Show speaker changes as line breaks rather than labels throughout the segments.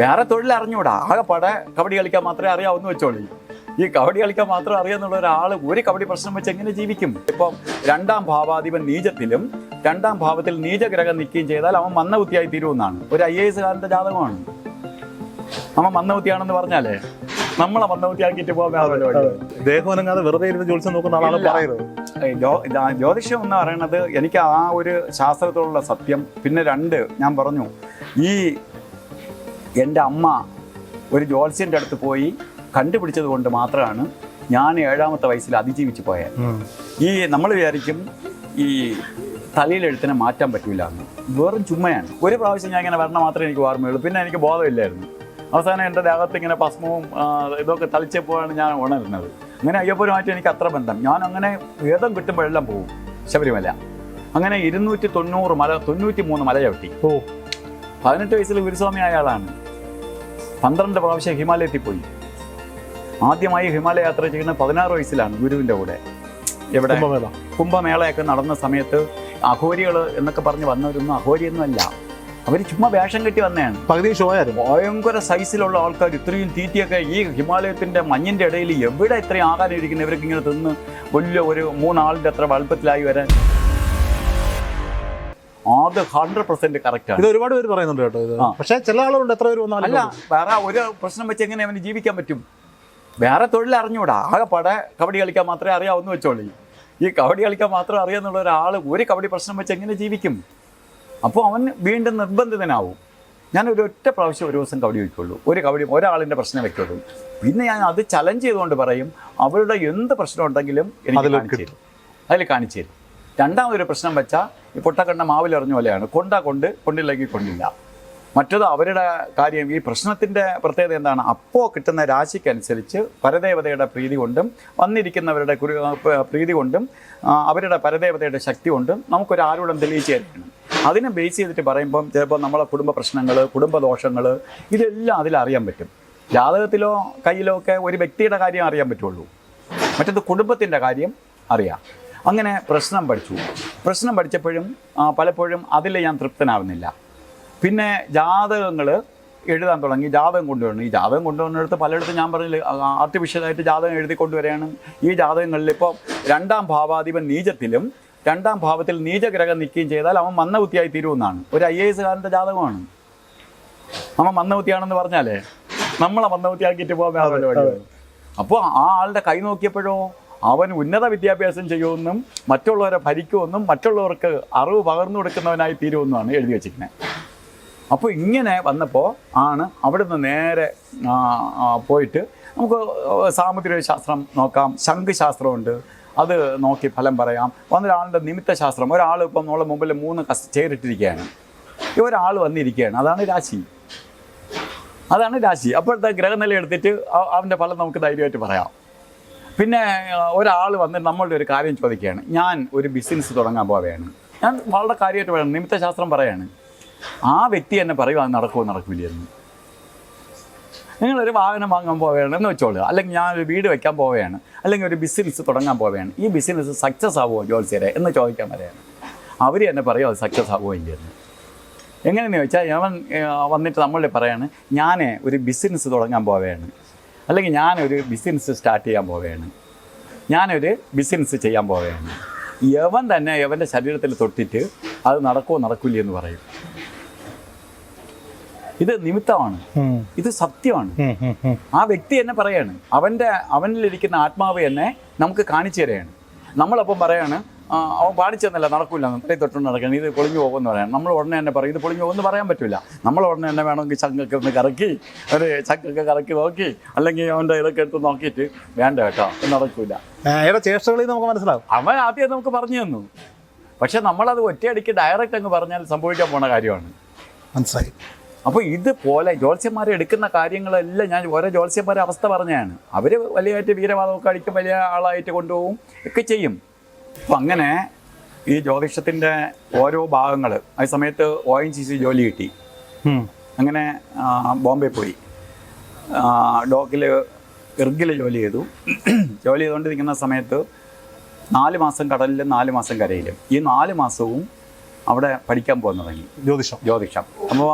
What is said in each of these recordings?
വേറെ തൊഴിൽ അറിഞ്ഞൂടാ ആകെപ്പാടെ കബഡി കളിക്കാൻ മാത്രമേ അറിയാവുന്ന വെച്ചോളി. ഈ കബഡി കളിക്കാൻ മാത്രം അറിയാന്നുള്ള ഒരാൾ ഒരു കബഡി പ്രശ്നം വെച്ച് എങ്ങനെ ജീവിക്കും? ഇപ്പം രണ്ടാം ഭാവാധിപൻ നീചത്തിലും രണ്ടാം ഭാവത്തിൽ നീചഗ്രഹം നിൽക്കുകയും ചെയ്താൽ അവൻ മന്ദബുദ്ധിയായി തീരുമെന്നാണ്. ഒരു ഐ എ എസ് കാരന്റെ ജാതകമാണ്. അവൻ മന്ദബുദ്ധിയാണെന്ന് പറഞ്ഞാലേ നമ്മളെ മന്ദബുദ്ധിയാക്കിയിട്ട് പോകാൻ
വെറുതെ ഇരുന്ന് ജോലിച്ച് നോക്കുന്ന ആളാണ്
ഇല്ല.
പറയുന്നത്.
ഏയ് ജോ- ജാ- ജ്യോതിഷം എന്ന് പറയുന്നത് എനിക്ക് ആ ഒരു ശാസ്ത്രത്തോടുള്ള സത്യം. പിന്നെ രണ്ട് ഞാൻ പറഞ്ഞു ഈ എന്റെ അമ്മ ഒരു ജ്യോത്സ്യന്റെ അടുത്ത് പോയി കണ്ടുപിടിച്ചത് കൊണ്ട് മാത്രമാണ് ഞാൻ ഏഴാമത്തെ വയസ്സിൽ അതിജീവിച്ച് പോയത്. ഈ നമ്മൾ വിചാരിക്കും ഈ തലയിലെഴുത്തിനെ മാറ്റാൻ പറ്റൂല എന്ന്. വെറും ചുമ്മയാണ്. ഒരു പ്രാവശ്യം ഞാൻ ഇങ്ങനെ വരണം മാത്രമേ എനിക്ക് ഓർമ്മയുള്ളൂ. പിന്നെ എനിക്ക് ബോധമില്ലായിരുന്നു. അവസാനം എന്റെ ദേഹത്ത് ഇങ്ങനെ ഭസ്മവും ഇതൊക്കെ തളിച്ചപ്പോഴാണ് ഞാൻ ഉണരുന്നത് അങ്ങനെ അയ്യപ്പനുമായിട്ട് എനിക്ക് അത്ര ബന്ധം. ഞാൻ അങ്ങനെ വേദം കിട്ടുമ്പോഴെല്ലാം പോകും ശബരിമല. അങ്ങനെ ഇരുന്നൂറ്റി തൊണ്ണൂറ് മല തൊണ്ണൂറ്റി മൂന്ന് മല ചവിട്ടി
ഓ.
പതിനെട്ട് വയസ്സിൽ ഗുരുസ്വാമി ആയ ആളാണ്. പന്ത്രണ്ട് പ്രാവശ്യം ഹിമാലയത്തിൽ പോയി ആദ്യമായി ഹിമാലയ യാത്ര ചെയ്യുന്ന പതിനാറ് വയസ്സിലാണ് ഗുരുവിന്റെ കൂടെ. എവിടെ?
കുംഭമേള.
കുംഭമേളയൊക്കെ നടന്ന സമയത്ത് അഘോരികൾ എന്നൊക്കെ പറഞ്ഞ് വന്നവരൊന്നും അഘോരിയൊന്നും അല്ല അവർ ചുമ്മാ വേഷം കെട്ടി വന്നതാണ്.
പകുതി ഷോയായിരുന്നു
ഭയങ്കര സൈസിലുള്ള ആൾക്കാർ ഇത്രയും തീറ്റിയൊക്കെ ഈ ഹിമാലയത്തിന്റെ മഞ്ഞിന്റെ ഇടയിൽ എവിടെ ഇത്രയും ആകാനിരിക്കുന്നത് ഇവർക്ക് ഇങ്ങനെ തിന്ന് വലിയ ഒരു മൂന്നാളിന്റെ അത്ര വലുപ്പത്തിലായി വരാൻ. അത് ഹൺഡ്രഡ് പെർസെന്റ് കറക്റ്റ് ആണ്.
ഇത് ഒരുപാട് പേര് പറയുന്നുണ്ട് കേട്ടോ ഇത്. പക്ഷേ ചില ആളുകളുണ്ട് എത്ര പേര് വന്നാലും
അല്ല വേറെ ഒരു പ്രശ്നം വെച്ച് എങ്ങനെ അവന് ജീവിക്കാൻ പറ്റും? വേറെ തൊഴിൽ അറിഞ്ഞൂടാ. ആകെപ്പാടെ കബഡി കളിക്കാൻ മാത്രമേ അറിയാവുന്ന വെച്ചോളി. ഈ കബഡി കളിക്കാൻ മാത്രം അറിയാന്നുള്ള ഒരാൾ ഒരു കബഡി പ്രശ്നം വെച്ച് എങ്ങനെ ജീവിക്കും? അപ്പോൾ അവൻ വീണ്ടും നിർബന്ധിതനാവും. ഞാൻ ഒരു ഒറ്റ പ്രാവശ്യം ഒരു ദിവസം കബഡി വയ്ക്കുള്ളൂ ഒരു കബഡി ഒരാളിന്റെ പ്രശ്നം വെക്കുള്ളൂ. പിന്നെ ഞാൻ അത് ചലഞ്ച് ചെയ്തുകൊണ്ട് പറയും അവരുടെ എന്ത് പ്രശ്നം ഉണ്ടെങ്കിലും എനിക്ക് കാണിച്ചു തരും. അതിൽ കാണിച്ചു തരും. രണ്ടാമതൊരു പ്രശ്നം വെച്ചാൽ ഈ പൊട്ടക്കണ്ണ മാവിലെറിഞ്ഞ പോലെയാണ്. കൊണ്ടാ കൊണ്ട് കൊണ്ടില്ലെങ്കിൽ കൊണ്ടില്ല. മറ്റത് അവരുടെ കാര്യം ഈ പ്രശ്നത്തിന്റെ പ്രത്യേകത എന്താണ്? അപ്പോൾ കിട്ടുന്ന രാശിക്കനുസരിച്ച് പരദേവതയുടെ പ്രീതി കൊണ്ടും വന്നിരിക്കുന്നവരുടെ പ്രീതി കൊണ്ടും അവരുടെ പരദേവതയുടെ ശക്തി കൊണ്ടും നമുക്കൊരു ആരോടും തെളിയിച്ചു തരണം അതിനെ ബേസ് ചെയ്തിട്ട് പറയുമ്പം ചിലപ്പോൾ നമ്മളെ കുടുംബ പ്രശ്നങ്ങൾ കുടുംബദോഷങ്ങൾ ഇതെല്ലാം അതിൽ അറിയാൻ പറ്റും. ജാതകത്തിലോ കയ്യിലോ ഒക്കെ ഒരു വ്യക്തിയുടെ കാര്യം അറിയാൻ പറ്റുള്ളൂ. മറ്റത് കുടുംബത്തിന്റെ കാര്യം അറിയാം. അങ്ങനെ പ്രശ്നം പഠിച്ചു. പ്രശ്നം പഠിച്ചപ്പോഴും പലപ്പോഴും അതിൽ ഞാൻ തൃപ്തനാവുന്നില്ല. പിന്നെ ജാതകങ്ങൾ എഴുതാൻ തുടങ്ങി ജാതകം കൊണ്ടുവരണം ഈ ജാതകം കൊണ്ടുവന്നിടത്ത് പലയിടത്തും ഞാൻ പറഞ്ഞില്ല ആർട്ടിഫിഷ്യലായിട്ട് ജാതകം എഴുതി കൊണ്ടുവരികയാണ്. ഈ ജാതകങ്ങളിൽ ഇപ്പോൾ രണ്ടാം ഭാവാധിപൻ നീചത്തിലും രണ്ടാം ഭാവത്തിൽ നീചഗ്രഹം നിൽക്കുകയും ചെയ്താൽ അവൻ മന്ദബുദ്ധിയായി തീരുമെന്നാണ്. ഒരു ഐ എ എസ് കാരന്റെ ജാതകമാണ്. അവൻ മന്ദബുദ്ധിയാണെന്ന് പറഞ്ഞാലേ നമ്മളെ മന്ദബുദ്ധിയാക്കിയിട്ട് പോകാൻ അപ്പോൾ ആ ആളുടെ കൈ നോക്കിയപ്പോഴോ അവൻ ഉന്നത വിദ്യാഭ്യാസം ചെയ്യുമെന്നും മറ്റുള്ളവരെ ഭരിക്കുമെന്നും മറ്റുള്ളവർക്ക് അറിവ് പകർന്നു കൊടുക്കുന്നവനായി തീരുമെന്നുമാണ് എഴുതി വെച്ചിരിക്കുന്നത്. അപ്പോൾ ഇങ്ങനെ വന്നപ്പോൾ ആണ് അവിടുന്ന് നേരെ പോയിട്ട് നമുക്ക് സാമുദ്രിക ശാസ്ത്രം നോക്കാം. ശംഖുശാസ്ത്രമുണ്ട്. അത് നോക്കി ഫലം പറയാം. വന്നൊരാളുടെ നിമിത്ത ശാസ്ത്രം ഒരാൾ ഇപ്പം നമ്മളെ മുമ്പിൽ മൂന്ന് കസ് ചേരിട്ടിരിക്കുകയാണ്. ഒരാൾ വന്നിരിക്കുകയാണ്. അതാണ് രാശി. അതാണ് രാശി. അപ്പോഴത്തെ ഗ്രഹനില എടുത്തിട്ട് അവന്റെ ഫലം നമുക്ക് ധൈര്യമായിട്ട് പറയാം. പിന്നെ ഒരാൾ വന്ന് നമ്മളുടെ ഒരു കാര്യം ചോദിക്കുകയാണ്. ഞാൻ ഒരു ബിസിനസ് തുടങ്ങാൻ പോവുകയാണ്. ഞാൻ വളരെ കാര്യമായിട്ട് പറയണം. നിമിത്ത ശാസ്ത്രം പറയാണ്. ആ വ്യക്തി എന്നെ പറയുക അത് നടക്കുമോ നടക്കില്ലായിരുന്നു. നിങ്ങളൊരു വാഹനം വാങ്ങാൻ പോവുകയാണ് എന്ന് വെച്ചോളൂ. അല്ലെങ്കിൽ ഞാൻ ഒരു വീട് വെക്കാൻ പോവുകയാണ്. അല്ലെങ്കിൽ ഒരു ബിസിനസ് തുടങ്ങാൻ പോവുകയാണ്. ഈ ബിസിനസ് സക്സസ് ആവുമോ ജോത്സ്യരെ എന്ന് ചോദിക്കാൻ വരെയാണ്. അവർ എന്നെ പറയും അത് സക്സസ് ആവുമോ ഇല്ലെന്ന് എങ്ങനെയെന്ന് ചോദിച്ചാൽ അവൻ വന്നിട്ട് നമ്മളുടെ പറയാണ് ഞാൻ ഒരു ബിസിനസ് തുടങ്ങാൻ പോവുകയാണ്. അല്ലെങ്കിൽ ഞാനൊരു ബിസിനസ് സ്റ്റാർട്ട് ചെയ്യാൻ പോവുകയാണ്. ഞാനൊരു ബിസിനസ് ചെയ്യാൻ പോവുകയാണ്. യവൻ തന്നെ യവന്റെ ശരീരത്തിൽ തൊട്ടിട്ട് അത് നടക്കുമോ നടക്കില്ല എന്ന് പറയും. ഇത് നിമിത്തമാണ്. ഇത് സത്യമാണ്. ആ വ്യക്തി എന്നെ പറയാണ്. അവന്റെ അവനിലിരിക്കുന്ന ആത്മാവ് എന്നെ നമുക്ക് കാണിച്ചു തരികയാണ്. നമ്മളപ്പം പറയാണ് "ആ, അവൻ പാടിച്ചെന്നല്ല നടക്കില്ല തലയിൽ തൊട്ടുകൊണ്ട് നടക്കണം. ഇത് പൊളിഞ്ഞു പോകുമെന്ന് പറയാം. നമ്മൾ ഉടനെ തന്നെ പറയും ഇത് പൊളിഞ്ഞു പോകുമെന്ന് പറയാൻ പറ്റില്ല നമ്മൾ ഉടനെ തന്നെ വേണമെങ്കിൽ ചങ്കൊക്കെ ഒന്ന് കറക്കി ഒരു ചങ്കൊക്കെ കറക്കി നോക്കി അല്ലെങ്കിൽ അവന്റെ ഇതൊക്കെ എടുത്ത് നോക്കിയിട്ട് വേണ്ട കേട്ടോ നടക്കില്ല
അയാളുടെ ചേഷ്ടകളിൽ നമുക്ക് മനസ്സിലാവും.
അവൻ ആദ്യം നമുക്ക് പറഞ്ഞു തന്നു. പക്ഷെ നമ്മളത് ഒറ്റയടിക്ക് ഡയറക്റ്റ് അങ്ങ് പറഞ്ഞാൽ സംഭവിക്കാൻ പോണ കാര്യമാണ്.
മനസ്സിലായി.
അപ്പോൾ ഇതുപോലെ ജ്യോത്സ്യന്മാരെ എടുക്കുന്ന കാര്യങ്ങളെല്ലാം ഞാൻ ഓരോ ജോത്സ്യന്മാരെ അവസ്ഥ പറഞ്ഞതാണ്. അവർ വലിയതായിട്ട് വീരവാദമൊക്കെ അടിക്കും വലിയ ആളായിട്ട് കൊണ്ടുപോകും ഒക്കെ ചെയ്യും. അപ്പം അങ്ങനെ ഈ ജ്യോതിഷത്തിന്റെ ഓരോ ഭാഗങ്ങൾ ആ സമയത്ത് ഒ എൻ സി സി ജോലി കിട്ടി. അങ്ങനെ ബോംബെ പോയി. ഡോക്കിൽ ഇർഗിൽ ജോലി ചെയ്തു. ജോലി ചെയ്തുകൊണ്ടിരിക്കുന്ന സമയത്ത് നാല് മാസം കടലിലും നാല് മാസം കരയിലും. ഈ നാല് മാസവും അവിടെ പഠിക്കാൻ പോകാൻ തുടങ്ങി.
ജ്യോതിഷം.
ജ്യോതിഷം. അപ്പോൾ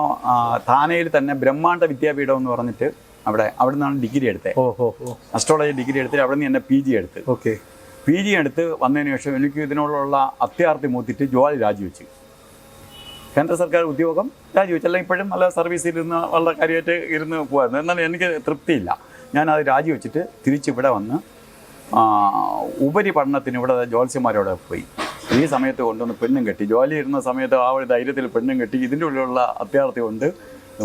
താനയിൽ തന്നെ ബ്രഹ്മാണ്ഡ വിദ്യാപീഠം എന്ന് പറഞ്ഞിട്ട് അവിടെ അവിടെ നിന്നാണ് ഡിഗ്രി എടുത്തത് അസ്ട്രോളജി ഡിഗ്രി എടുത്തിട്ട് അവിടെ നിന്ന് എന്നെ പി ജി എടുത്ത്.
ഓക്കെ.
പി ജി എടുത്ത് വന്നതിന് ശേഷം എനിക്ക് ഇതിനോടുള്ള അത്യാർത്ഥി മൂത്തിട്ട് ജോലി രാജിവെച്ച്. കേന്ദ്ര സർക്കാർ ഉദ്യോഗം രാജിവെച്ചു. അല്ലെങ്കിൽ ഇപ്പോഴും നല്ല സർവീസിൽ ഇരുന്ന് വളരെ കാര്യമായിട്ട് ഇരുന്ന് പോകുമായിരുന്നു എന്നാൽ എനിക്ക് തൃപ്തിയില്ല. ഞാനത് രാജിവെച്ചിട്ട് തിരിച്ചിവിടെ വന്ന് ഉപരി ഉപരിപഠനത്തിന് ഇവിടെ ജോത്സ്യന്മാരോടെ പോയി. ഈ സമയത്ത് കൊണ്ടുവന്ന് പെണ്ണും കെട്ടി ജോലി ഇരുന്ന സമയത്ത് ആ ഒരു ധൈര്യത്തിൽ പെണ്ണും കെട്ടി ഇതിന്റെ ഉള്ളിലുള്ള അത്യാർത്ഥി കൊണ്ട്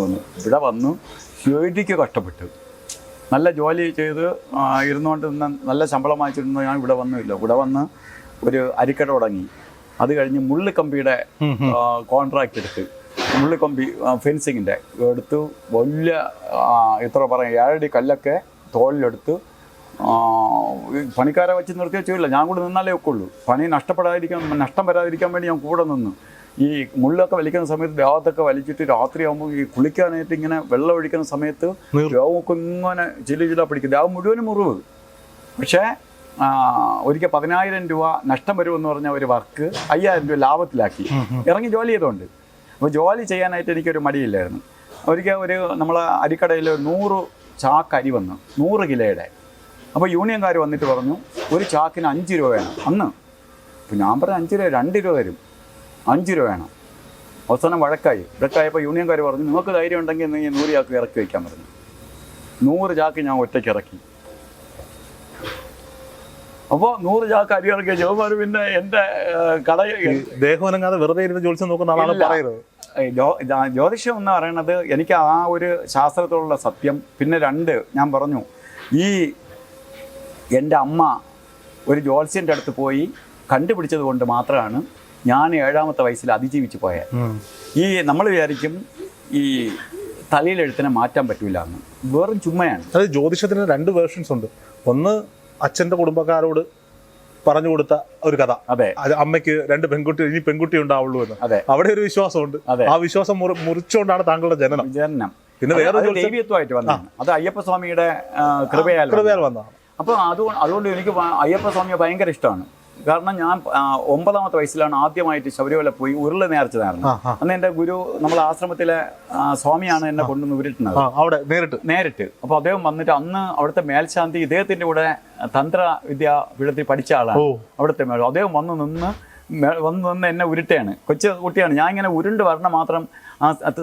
വന്നു. ഇവിടെ വന്നു. ശരിക്കും കഷ്ടപ്പെട്ടു. നല്ല ജോലി ചെയ്ത് ഇരുന്നുകൊണ്ട് നിന്ന് നല്ല ശമ്പളം വാങ്ങിച്ചിരുന്ന ഞാൻ ഇവിടെ വന്നില്ല ഇവിടെ വന്ന് ഒരു അരിക്കട തുടങ്ങി. അത് കഴിഞ്ഞ് മുള്ളിക്കമ്പിയുടെ കോൺട്രാക്ട് എടുത്ത് മുള്ളിക്കമ്പി ഫെൻസിങ്ങിന്റെ എടുത്ത് വലിയ ഇത്ര പറയാം ഏഴടി കല്ലൊക്കെ തോളിലെടുത്ത് പണിക്കാരെ വെച്ച് നിർത്തി വെച്ചില്ല ഞാൻ കൂടെ നിന്നാലേ ഒക്കുള്ളൂ. പണി നഷ്ടപ്പെടാതിരിക്കാൻ നഷ്ടം വരാതിരിക്കാൻ വേണ്ടി ഞാൻ കൂടെ നിന്നു. ഈ മുള്ളൊക്കെ വലിക്കുന്ന സമയത്ത് ദേഹത്തൊക്കെ വലിച്ചിട്ട് രാത്രിയാകുമ്പോൾ ഈ കുളിക്കാനായിട്ട് ഇങ്ങനെ വെള്ളം ഒഴിക്കുന്ന സമയത്ത് രോഗമൊക്കെ ഇങ്ങനെ ചില ചില പിടിക്കും. ദേഹം മുഴുവനും മുറിവ്. പക്ഷേ ഒരിക്കൽ പതിനായിരം രൂപ നഷ്ടം വരുമെന്ന് പറഞ്ഞ ഒരു വർക്ക് അയ്യായിരം രൂപ ലാഭത്തിലാക്കി. ഇറങ്ങി ജോലി ചെയ്തുകൊണ്ട് അപ്പോൾ ജോലി ചെയ്യാനായിട്ട് എനിക്കൊരു മടിയില്ലായിരുന്നു. ഒരിക്കൽ ഒരു നമ്മളെ അരിക്കടയിൽ നൂറ് ചാക്ക് അരി വന്നു. നൂറ് കിലോയുടെ. അപ്പോൾ യൂണിയൻകാർ വന്നിട്ട് പറഞ്ഞു ഒരു ചാക്കിന് അഞ്ച് രൂപയാണ് വേണം. അന്ന്. അപ്പോൾ ഞാൻ പറഞ്ഞു അഞ്ച് രൂപ രണ്ട് രൂപ തരും. അഞ്ച് രൂപ വേണം. അവസാനം വഴക്കായി. വഴക്കായപ്പോൾ യൂണിയൻകാർ പറഞ്ഞു നിങ്ങൾക്ക് ധൈര്യം ഉണ്ടെങ്കിൽ നീ നൂറ് ചാക്ക് ഇറക്കി വയ്ക്കാൻ പറഞ്ഞു. നൂറ് ചാക്ക് ഞാൻ ഒറ്റയ്ക്ക് ഇറക്കി. അപ്പോൾ നൂറ് ചാക്ക് അരി ഇറക്കിയ ജോമാർ പിന്നെ എന്റെ കട
ദേഹം വെറുതെ ഇരുന്ന് ജോലിച്ച് നോക്കുന്ന ആളാണ്. പറയുന്നത്
ജ്യോതിഷം എന്ന് പറയുന്നത് എനിക്ക് ആ ഒരു ശാസ്ത്രത്തോടുള്ള സത്യം. പിന്നെ രണ്ട് ഞാൻ പറഞ്ഞു ഈ എന്റെ അമ്മ ഒരു ജ്യോത്സ്യന്റെ അടുത്ത് പോയി കണ്ടുപിടിച്ചത് കൊണ്ട് മാത്രമാണ് ഞാൻ ഏഴാമത്തെ വയസ്സിൽ അതിജീവിച്ച്
പോയ.
ഈ നമ്മൾ വിചാരിക്കും ഈ തലയിലെഴുത്തിനെ മാറ്റാൻ പറ്റൂല എന്ന്. വെറും ചുമ്മയാണ്.
അത് ജ്യോതിഷത്തിന് രണ്ട് വേർഷൻസ് ഉണ്ട്. ഒന്ന് അച്ഛന്റെ കുടുംബക്കാരോട് പറഞ്ഞു കൊടുത്ത ഒരു കഥ.
അതെ.
അത് അമ്മയ്ക്ക് രണ്ട് പെൺകുട്ടി ഇനി പെൺകുട്ടി ഉണ്ടാവുള്ളൂ എന്ന്.
അതെ.
അവിടെ ഒരു വിശ്വാസമുണ്ട്.
അതെ.
ആ വിശ്വാസം മുറിച്ചുകൊണ്ടാണ് താങ്കളുടെ ജനനം.
ജനനം
പിന്നെ വേറെ
ദൈവീയത്വമായിട്ട് വന്നതാണ്. അത് അയ്യപ്പ സ്വാമിയുടെ കൃപയാൽ
കൃപയാൽ വന്നതാണ്.
അപ്പോൾ അതുകൊണ്ട് അതുകൊണ്ട് എനിക്ക് അയ്യപ്പ സ്വാമിയെ ഭയങ്കര ഇഷ്ടമാണ്. കാരണം ഞാൻ ഒമ്പതാമത്തെ വയസ്സിലാണ് ആദ്യമായിട്ട് ശബരിമല പോയി ഉരുൾ നേർച്ച നേർന്നു
ആ ആ.
അന്ന് എന്റെ ഗുരു നമ്മളെ ആശ്രമത്തിലെ സ്വാമിയാണ് എന്നെ കൊണ്ടുവന്ന് ഉരുട്ടുന്നത്
അവിടെ നേരിട്ട്?
നേരിട്ട്. അപ്പോൾ അദ്ദേഹം വന്നിട്ട് അന്ന് അവിടുത്തെ മേൽശാന്തി ഇദ്ദേഹത്തിന്റെ കൂടെ തന്ത്ര വിദ്യാപീഠത്തിൽ പഠിച്ച ആളാണ്. അവിടുത്തെ മേൽ അദ്ദേഹം വന്ന് നിന്ന് വന്ന് നിന്ന് എന്നെ ഉരുട്ടയാണ് കൊച്ചു കുട്ടിയാണ്. ഞാൻ ഇങ്ങനെ ഉരുണ്ട് വരണ മാത്രം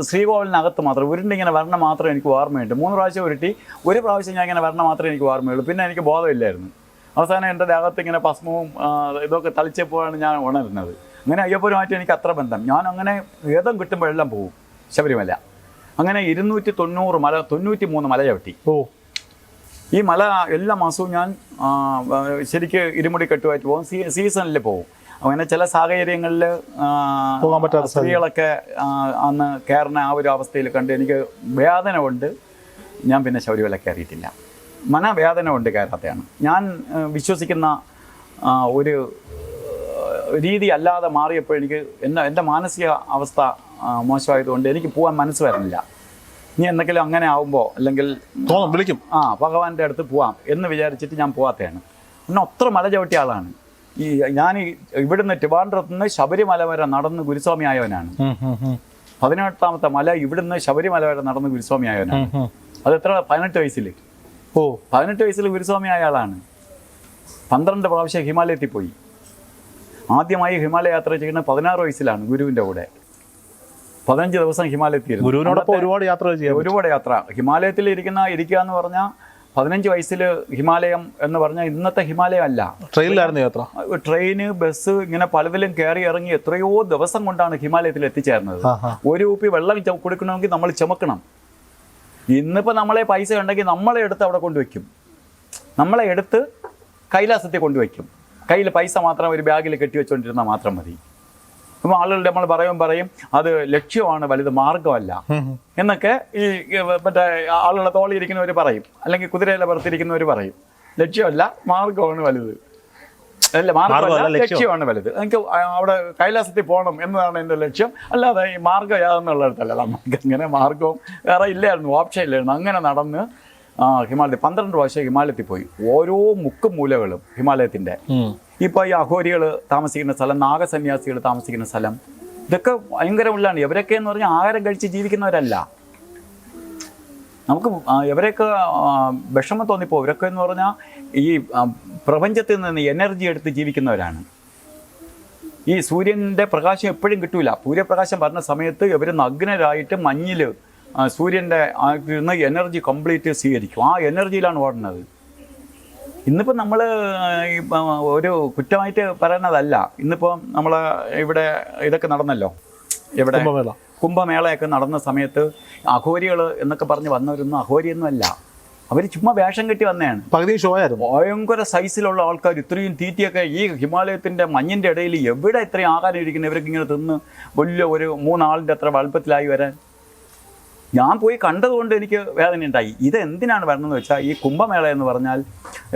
ശ്രീകോവിലിനകത്ത് മാത്രം ഉരുണ്ട് ഇങ്ങനെ വരണ മാത്രം എനിക്ക് ഓർമ്മയുണ്ട്. മൂന്ന് പ്രാവശ്യം ഉരുട്ടി ഒരു പ്രാവശ്യം ഞാൻ ഇങ്ങനെ വരണ മാത്രമേ എനിക്ക് ഓർമ്മയുള്ളൂ. പിന്നെ എനിക്ക് ബോധമില്ലായിരുന്നു. അവസാനം എന്റെ ദേഹത്ത് ഇങ്ങനെ ഭസ്മവും ഇതൊക്കെ തളിച്ചപ്പോഴാണ് ഞാൻ ഉണരുന്നത്. അങ്ങനെ അയ്യപ്പനുമായിട്ട് എനിക്ക് അത്ര ബന്ധം. ഞാൻ അങ്ങനെ വേദം കിട്ടുമ്പോഴെല്ലാം പോകും ശബരിമല. അങ്ങനെ ഇരുന്നൂറ്റി തൊണ്ണൂറ് മല തൊണ്ണൂറ്റി മൂന്ന് മല ചവിട്ടി
ഓ.
ഈ മല എല്ലാ മാസവും ഞാൻ ശരിക്ക് ഇരുമുടി കെട്ടുമായിട്ട് പോകും. സീ സീസണിൽ പോകും. അങ്ങനെ ചില സാഹചര്യങ്ങളിൽ
പോകാൻ പറ്റാത്ത
സ്ത്രീകളൊക്കെ അന്ന് കയറുന്ന ആ ഒരു അവസ്ഥയിൽ കണ്ട് എനിക്ക് വേദന കൊണ്ട് ഞാൻ പിന്നെ ശബരിമല കയറിയിട്ടില്ല. മനവേദന കൊണ്ട് കേരളത്തെയാണ് ഞാൻ വിശ്വസിക്കുന്ന ഒരു രീതി അല്ലാതെ മാറിയപ്പോൾ എനിക്ക് എന്റെ എന്റെ മാനസിക അവസ്ഥ മോശമായതുകൊണ്ട് എനിക്ക് പോകാൻ മനസ്സ് വരുന്നില്ല. ഇനി എന്തെങ്കിലും അങ്ങനെ ആവുമ്പോൾ അല്ലെങ്കിൽ
തോന്നും വിളിക്കും.
ആ ഭഗവാന്റെ അടുത്ത് പോവാം എന്ന് വിചാരിച്ചിട്ട് ഞാൻ പോവാത്തതാണ് പിന്നെ അത്ര മല ചവിട്ടിയ ആളാണ്. ഈ ഞാൻ ഇവിടുന്ന് ട്രിവാൻഡ്രത്ത് നിന്ന് ശബരിമല വരെ നടന്ന് ഗുരുസ്വാമി ആയവനാണ്. പതിനെട്ടാമത്തെ മല ഇവിടുന്ന് ശബരിമല വരെ നടന്ന് ഗുരുസ്വാമി ആയവനാണ്. അത് എത്ര പതിനെട്ട് വയസ്സിൽ
ഓ
പതിനെട്ട് വയസ്സിൽ ഗുരുസ്വാമി ആയ ആളാണ്. പന്ത്രണ്ട് പ്രാവശ്യം ഹിമാലയത്തിൽ പോയി ആദ്യമായി ഹിമാലയ യാത്ര ചെയ്യുന്ന പതിനാറ് വയസ്സിലാണ് ഗുരുവിന്റെ കൂടെ. പതിനഞ്ച് ദിവസം ഹിമാലയത്തിൽ
ഗുരുവിനോടൊപ്പം ഒരുപാട് യാത്ര ചെയ്യാം
ഒരുപാട് യാത്ര. ഹിമാലയത്തിൽ ഇരിക്കുന്ന ഇരിക്കുക എന്ന് പറഞ്ഞാൽ പതിനഞ്ച് വയസ്സിൽ ഹിമാലയം എന്ന് പറഞ്ഞാൽ ഇന്നത്തെ ഹിമാലയം അല്ല
ട്രെയിനിലായിരുന്നു യാത്ര.
ട്രെയിന് ബസ് ഇങ്ങനെ പലതിലും കയറി ഇറങ്ങി എത്രയോ ദിവസം കൊണ്ടാണ് ഹിമാലയത്തിൽ എത്തിച്ചേർന്നത്. ഒരു കുപ്പി വെള്ളം കൊടുക്കണമെങ്കിൽ നമ്മൾ ചുമക്കണം. ഇന്നിപ്പോൾ നമ്മളെ പൈസ ഉണ്ടെങ്കിൽ നമ്മളെ എടുത്ത് അവിടെ കൊണ്ടുവയ്ക്കും. നമ്മളെ എടുത്ത് കൈലാസത്തിൽ കൊണ്ടുവയ്ക്കും. കയ്യിൽ പൈസ മാത്രം ഒരു ബാഗിൽ കെട്ടി വെച്ചുകൊണ്ടിരുന്നാൽ മാത്രം മതി. അപ്പോൾ ആളുകൾ നമ്മൾ പറയും പറയും അത് ലക്ഷ്യമാണ് വലുത് മാർഗമല്ല. എന്നൊക്കെ ഈ മറ്റേ ആളുകളെ തോളിയിരിക്കുന്നവർ പറയും. അല്ലെങ്കിൽ കുതിരയിലെ പുറത്തിരിക്കുന്നവർ പറയും. ലക്ഷ്യമല്ല മാർഗമാണ് വലുത്. അല്ല മാർഗമല്ല ലക്ഷ്യമാണ് വലുത്. എനിക്ക് അവിടെ കൈലാസത്തിൽ പോകണം എന്നതാണ് എന്റെ ലക്ഷ്യം. അല്ലാതെ ഈ മാർഗം യാതെന്നുള്ളിടത്തല്ല നമുക്ക് അങ്ങനെ മാർഗവും വേറെ ഇല്ലായിരുന്നു ഓപ്ഷൻ ഇല്ലായിരുന്നു. അങ്ങനെ നടന്ന് ആ, ഹിമാലയത്തിൽ പന്ത്രണ്ട് പ്രാവശ്യം ഹിമാലയത്തിൽ പോയി. ഓരോ മുക്കും മൂലകളും
ഹിമാലയത്തിന്റെ.
ഇപ്പോൾ ഈ അഘോരികൾ താമസിക്കുന്ന സ്ഥലം നാഗസന്യാസികൾ താമസിക്കുന്ന സ്ഥലം ഇതൊക്കെ ഭയങ്കര ഉള്ളതാണ്. ഇവരൊക്കെ എന്ന് പറഞ്ഞാൽ ആഹാരം കഴിച്ച് ജീവിക്കുന്നവരല്ല. നമുക്ക് ഇവരെയൊക്കെ വിഷമം തോന്നിപ്പോ. ഇവരൊക്കെ എന്ന് പറഞ്ഞാൽ ഈ പ്രപഞ്ചത്തിൽ നിന്ന് എനർജി എടുത്ത് ജീവിക്കുന്നവരാണ്. ഈ സൂര്യന്റെ പ്രകാശം എപ്പോഴും കിട്ടൂല. സൂര്യപ്രകാശം വരുന്ന സമയത്ത് ഇവർ നഗ്നരായിട്ട് മഞ്ഞിൽ സൂര്യന്റെ നിന്ന് എനർജി കംപ്ലീറ്റ് സ്വീകരിക്കും. ആ എനർജിയിലാണ് ഓടുന്നത്. ഇന്നിപ്പോൾ നമ്മൾ ഒരു കുറ്റമായിട്ട് പറയുന്നതല്ല. ഇന്നിപ്പോൾ നമ്മൾ ഇവിടെ ഇതൊക്കെ നടന്നല്ലോ. ഇവിടെ
കുംഭമേള.
കുംഭമേളയൊക്കെ നടന്ന സമയത്ത് അഘോരികൾ എന്നൊക്കെ പറഞ്ഞ് വന്നവരൊന്നും അഘോരിയൊന്നും അല്ല. അവർ ചുമ്മാ വേഷം കെട്ടി വന്നതാണ്.
പകുതി
ഭയങ്കര സൈസിലുള്ള ആൾക്കാർ ഇത്രയും തീറ്റിയൊക്കെ ഈ ഹിമാലയത്തിന്റെ മഞ്ഞിന്റെ ഇടയിൽ എവിടെ ഇത്രയും ആഹാരം ഇരിക്കുന്നത്? ഇവർക്ക് ഇങ്ങനെ തിന്ന് വലിയ ഒരു മൂന്നാളിന്റെ അത്ര വലുപ്പത്തിലായി വരാൻ. ഞാൻ പോയി കണ്ടതുകൊണ്ട് എനിക്ക് വേദന ഉണ്ടായി. ഇത് എന്തിനാണ് വരണമെന്ന് വെച്ചാൽ ഈ കുംഭമേള എന്ന് പറഞ്ഞാൽ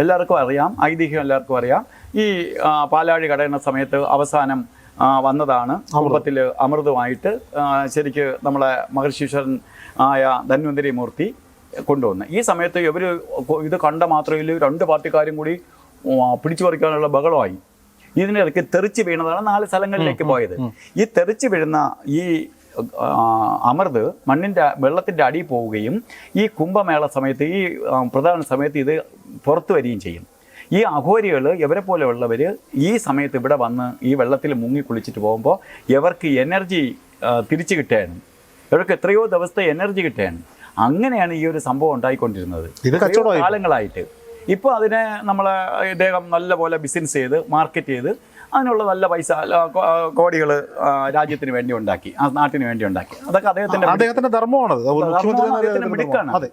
എല്ലാവർക്കും അറിയാം ഐതിഹ്യം എല്ലാവർക്കും അറിയാം. ഈ പാലാഴി കടയുന്ന സമയത്ത് അവസാനം വന്നതാണ്. കുംഭത്തിൽ അമൃതമായിട്ട് ശരിക്ക് നമ്മളെ മഹർഷീശ്വരൻ ആയ ധന്വന്തരി മൂർത്തി കൊണ്ടുവന്ന്. ഈ സമയത്ത് ഇവർ ഇത് കണ്ട മാത്രയിൽ രണ്ട് പാർട്ടിക്കാരും കൂടി പിടിച്ചു പറിക്കാനുള്ള ബഹളമായി. ഇതിനിടയ്ക്ക് തെറിച്ച് വീണതാണ് നാല് സ്ഥലങ്ങളിലേക്ക് പോയത്. ഈ തെറിച്ച് വീഴുന്ന ഈ അമൃത് മണ്ണിന്റെ വെള്ളത്തിന്റെ അടിയിൽ പോവുകയും ഈ കുംഭമേള സമയത്ത് ഈ പ്രധാന സമയത്ത് ഇത് പുറത്തു വരികയും ചെയ്യും. ഈ അഘോരികൾ ഇവരെ പോലെയുള്ളവർ ഈ സമയത്ത് ഇവിടെ വന്ന് ഈ വെള്ളത്തിൽ മുങ്ങി കുളിച്ചിട്ട് പോകുമ്പോൾ ഇവർക്ക് എനർജി തിരിച്ചു കിട്ടുകയാണ്. ഇവർക്ക് എത്രയോ ദിവസത്തെ എനർജി കിട്ടുകയാണ്. അങ്ങനെയാണ് ഈ ഒരു സംഭവം ഉണ്ടായിക്കൊണ്ടിരുന്നത്.
ഇത്.
കാലങ്ങളായിട്ട്. ഇപ്പോൾ അതിനെ നമ്മളെ ഇദ്ദേഹം നല്ലപോലെ ബിസിനസ് ചെയ്ത് മാർക്കറ്റ് ചെയ്ത് അതിനുള്ള നല്ല പൈസ കോടികൾ രാജ്യത്തിന് വേണ്ടി ഉണ്ടാക്കി ആ നാട്ടിന് വേണ്ടി ഉണ്ടാക്കി. അതൊക്കെ അദ്ദേഹത്തിന്റെ
അദ്ദേഹത്തിന്റെ ധർമ്മമാണ്.
മിടുക്കാണ്.
അതെ.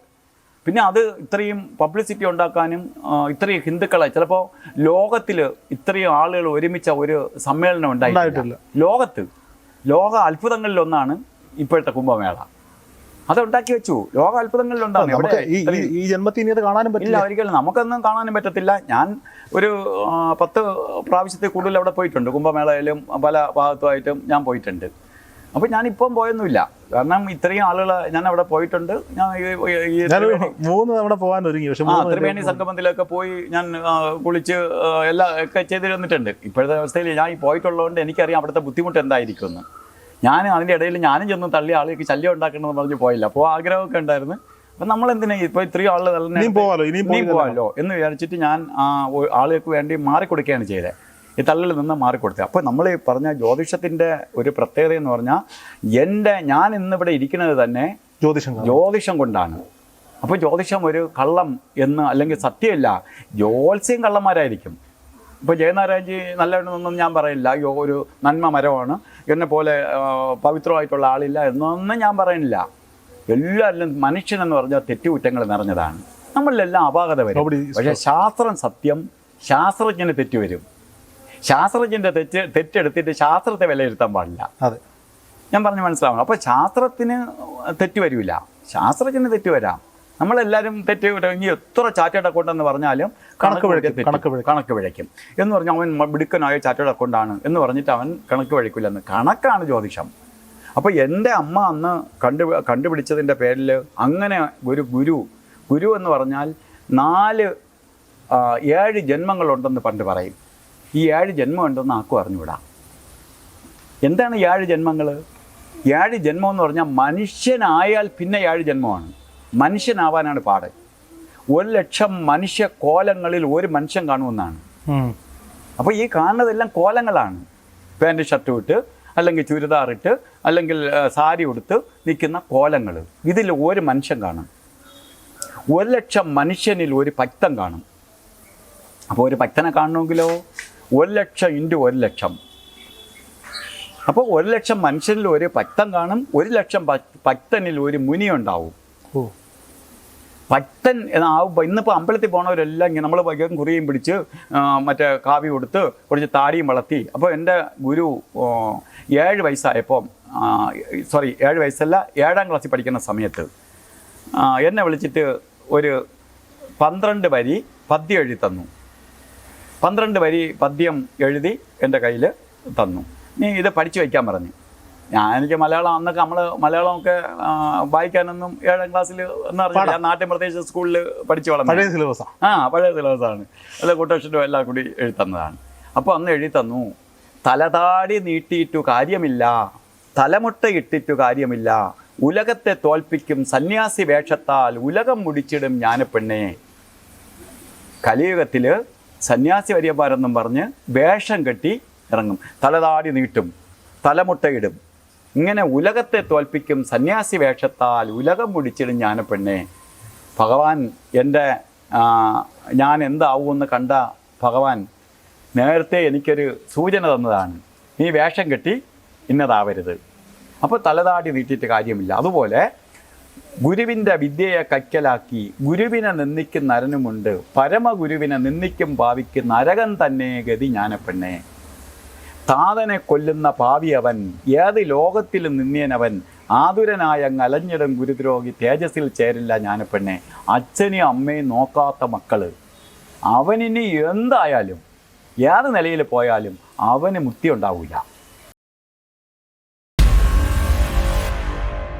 പിന്നെ അത് ഇത്രയും പബ്ലിസിറ്റി ഉണ്ടാക്കാനും ഇത്രയും ഹിന്ദുക്കളെ ചിലപ്പോൾ ലോകത്തിൽ ഇത്രയും ആളുകൾ ഒരുമിച്ച ഒരു സമ്മേളനം ഉണ്ടായിട്ടില്ല. ലോകത്ത് ലോക അത്ഭുതങ്ങളിലൊന്നാണ് ഇപ്പോഴത്തെ കുംഭമേള. അത് ഉണ്ടാക്കി വെച്ചു. ലോക അത്ഭുതങ്ങളിൽ
നമുക്ക് ഈ ജന്മത്തിൽ ഇനി അത് കാണാനും
ഇല്ല
പറ്റില്ല
ഒരിക്കലും നമുക്കൊന്നും കാണാനും പറ്റത്തില്ല. ഞാൻ ഒരു പത്ത് പ്രാവശ്യത്തിൽ കൂടുതൽ അവിടെ പോയിട്ടുണ്ട്. കുംഭമേളയിലും പല ഭാഗത്തുമായിട്ടും ഞാൻ പോയിട്ടുണ്ട്. അപ്പോൾ ഞാൻ ഇപ്പം പോയൊന്നുമില്ല. കാരണം ഇത്രയും ആളുകൾ ഞാൻ അവിടെ പോയിട്ടുണ്ട്. ഞാൻ
മൂന്ന് തവണ പോകാൻ ഒരുങ്ങി. പക്ഷെ
ആ
മൂന്ന്
ത്രിവേണി സംഗമത്തിലൊക്കെ പോയി ഞാൻ കുളിച്ച് എല്ലാം ഒക്കെ ചെയ്തിരുന്നിട്ടുണ്ട്. ഇപ്പോഴത്തെ അവസ്ഥയിൽ ഞാൻ ഈ പോയിട്ടുള്ളതുകൊണ്ട് എനിക്കറിയാം അവിടുത്തെ ബുദ്ധിമുട്ട് എന്തായിരിക്കുമെന്ന്. ഞാൻ അതിന്റെ ഇടയിൽ ഞാനും ചെന്ന് തള്ളി ആളുകൾക്ക് ശല്യം ഉണ്ടാക്കണമെന്ന് പറഞ്ഞ് പോയില്ല. അപ്പോൾ ആഗ്രഹമൊക്കെ ഉണ്ടായിരുന്നു. അപ്പം നമ്മൾ എന്തിനാ ഇപ്പോൾ ഇത്രയും ആളുകൾ
തള്ളി പോവാലോ?
എന്ന് വിചാരിച്ചിട്ട് ഞാൻ ആ ആളുകൾക്ക് വേണ്ടി മാറിക്കൊടുക്കുകയാണ് ചെയ്തത്. ഈ തള്ളിൽ നിന്ന് മാറിക്കൊടുത്തത്. അപ്പോൾ നമ്മൾ ഈ പറഞ്ഞ ജ്യോതിഷത്തിന്റെ ഒരു പ്രത്യേകത എന്ന് പറഞ്ഞാൽ എന്റെ ഞാൻ ഇന്നിവിടെ ഇരിക്കുന്നത് തന്നെ
ജ്യോതിഷം.
ജ്യോതിഷം കൊണ്ടാണ്. അപ്പോൾ ജ്യോതിഷം ഒരു കള്ളം എന്ന് അല്ലെങ്കിൽ സത്യമല്ല ജ്യോത്സ്യം കള്ളന്മാരായിരിക്കും. ഇപ്പോൾ ജയനാരായണജി നല്ലവണ്ണമെന്നൊന്നും ഞാൻ പറയില്ല. അയ്യോ ഒരു നന്മ മരമാണ്. എന്നെ പോലെ പവിത്രമായിട്ടുള്ള ആളില്ല എന്നൊന്നും ഞാൻ പറയുന്നില്ല എല്ലാവരിലും മനുഷ്യനെന്ന് പറഞ്ഞാൽ തെറ്റുകുറ്റങ്ങൾ നിറഞ്ഞതാണ്. നമ്മളിലെല്ലാം അപാകത വരും. പക്ഷേ ശാസ്ത്രം സത്യം ശാസ്ത്രജ്ഞന് തെറ്റ് വരും. ശാസ്ത്രജ്ഞന്റെ തെറ്റ് തെറ്റെടുത്തിട്ട് ശാസ്ത്രത്തെ വിലയിരുത്താൻ പാടില്ല.
അതെ.
ഞാൻ പറഞ്ഞ് മനസ്സിലാവണം. അപ്പോൾ ശാസ്ത്രത്തിന് തെറ്റ് വരില്ല ശാസ്ത്രജ്ഞന് തെറ്റ് വരാം. നമ്മളെല്ലാവരും തെറ്റ് ഇനി എത്ര ചാറ്റേഡ് അക്കൗണ്ട് എന്ന് പറഞ്ഞാലും
കണക്ക് പിഴയ്ക്കും. കണക്ക്
കണക്ക് പിഴയ്ക്കും എന്ന് പറഞ്ഞാൽ അവൻ മിടുക്കനായ ചാറ്റേഡ് അക്കൗണ്ടാണ് എന്ന് പറഞ്ഞിട്ട് അവൻ കണക്ക് പിഴയ്ക്കില്ലെന്ന് കണക്കാണ് ജ്യോതിഷം. അപ്പോൾ എന്റെ അമ്മ അന്ന് കണ്ടു കണ്ടുപിടിച്ചതിന്റെ പേരിൽ അങ്ങനെ ഒരു ഗുരു ഗുരു എന്ന് പറഞ്ഞാൽ നാല് ഏഴ് ജന്മങ്ങളുണ്ടെന്ന് പണ്ട് പറയും. ഈ ഏഴ് ജന്മം ഉണ്ടെന്ന് ആക്കും അറിഞ്ഞുവിടാം എന്താണ് ഏഴ് ജന്മങ്ങൾ ഏഴ് ജന്മം എന്ന് പറഞ്ഞാൽ മനുഷ്യനായാൽ പിന്നെ ഏഴ് ജന്മമാണ്. മനുഷ്യനാവാനാണ് പാട്. ഒരു ലക്ഷം മനുഷ്യ കോലങ്ങളിൽ ഒരു മനുഷ്യൻ കാണുമെന്നാണ്. അപ്പോൾ ഈ കാണുന്നതെല്ലാം കോലങ്ങളാണ്. പാന്റ് ഷർട്ട് ഇട്ട് അല്ലെങ്കിൽ ചുരിദാറിട്ട് അല്ലെങ്കിൽ സാരി ഉടുത്ത് നിൽക്കുന്ന കോലങ്ങൾ. ഇതിൽ ഒരു മനുഷ്യൻ കാണും. ഒരു ലക്ഷം മനുഷ്യനിൽ ഒരു ഭക്തൻ കാണും. അപ്പോൾ ഒരു ഭക്തനെ കാണണമെങ്കിലോ? ഒരു ലക്ഷം ഇന്റു ഒരു ലക്ഷം. അപ്പോൾ ഒരു ലക്ഷം മനുഷ്യനിൽ ഒരു ഭക്തൻ കാണും ഒരു ലക്ഷം ഭക്- ഭക്തനിൽ ഒരു മുനി ഉണ്ടാവും. ഭക്തൻ ആവുമ്പോൾ ഇന്നിപ്പോൾ അമ്പലത്തിൽ പോണവരെല്ലാം ഇങ്ങനെ നമ്മൾ വൈകും കുറിയും പിടിച്ച് മറ്റേ കാവി കൊടുത്ത് കുറച്ച് താടിയും വളർത്തി. അപ്പോൾ എന്റെ ഗുരു ഏഴ് വയസ്സായപ്പോൾ സോറി ഏഴ് വയസ്സല്ല ഏഴാം ക്ലാസ്സിൽ പഠിക്കുന്ന സമയത്ത് എന്നെ വിളിച്ചിട്ട് ഒരു പന്ത്രണ്ട് വരി പദ്യം എഴുതി തന്നു. പന്ത്രണ്ട് വരി പദ്യം എഴുതി എന്റെ കയ്യിൽ തന്നു. നീ ഇത് പഠിച്ചു വയ്ക്കാൻ പറഞ്ഞു. ഞാൻ എനിക്ക് മലയാളം അന്നൊക്കെ നമ്മൾ മലയാളമൊക്കെ വായിക്കാനൊന്നും ഏഴാം ക്ലാസ്സിൽ എന്ന് ഞാൻ നാട്യപ്രദേശ സ്കൂളിൽ പഠിച്ചു വളർന്നു
പഴയ സിലബസ്
ആ. പഴയ സിലബസാണ് അല്ല കൊട്ടേഷനും എല്ലാം കൂടി എഴുതി തന്നതാണ്. അപ്പോൾ അന്ന് എഴുതി തന്നു തലതാടി നീട്ടിയിട്ടു കാര്യമില്ല തലമുട്ടയിട്ടിട്ടു കാര്യമില്ല ഉലകത്തെ തോൽപ്പിക്കും സന്യാസി വേഷത്താൽ ഉലകം മുടിച്ചിടും ജ്ഞാനപ്പെണ്ണേ കലിയുഗത്തിൽ സന്യാസി വര്യന്മാരെന്നും പറഞ്ഞ് വേഷം കെട്ടി ഇറങ്ങും. തലതാടി നീട്ടും തലമുട്ടയിടും ഇങ്ങനെ ഉലകത്തെ തോൽപ്പിക്കും സന്യാസി വേഷത്താൽ ഉലകം മുടിച്ചിടും ജ്ഞാനപ്പെണ്ണേ ഭഗവാൻ എന്റെ ഞാൻ എന്താവുമെന്ന് കണ്ട ഭഗവാൻ നേരത്തെ എനിക്കൊരു സൂചന തന്നതാണ്. നീ വേഷം കെട്ടി ഇന്നതാവരുത്. അപ്പോൾ തലതാടി നീട്ടിയിട്ട് കാര്യമില്ല. അതുപോലെ ഗുരുവിന്റെ വിദ്യയെ കൈക്കലാക്കി ഗുരുവിനെ നിന്ദിക്കുന്ന നരനുമുണ്ട്. പരമഗുരുവിനെ നിന്ദിക്കും ഭാവിക്ക് നരകൻ തന്നെ ഗതി ജ്ഞാനപ്പെണ്ണേ താതനെ കൊല്ലുന്ന പാവിയവൻ ഏത് ലോകത്തിലും നിന്നിയനവൻ ആതുരനായ അലഞ്ഞിടം ഗുരുദ്രോഗി തേജസ്സിൽ ചേരില്ല ഞാനപ്പെണ്ണെ. അച്ഛനെയും അമ്മയും നോക്കാത്ത മക്കൾ. അവനിനി എന്തായാലും ഏത് നിലയിൽ പോയാലും അവന് മുക്തി ഉണ്ടാവില്ല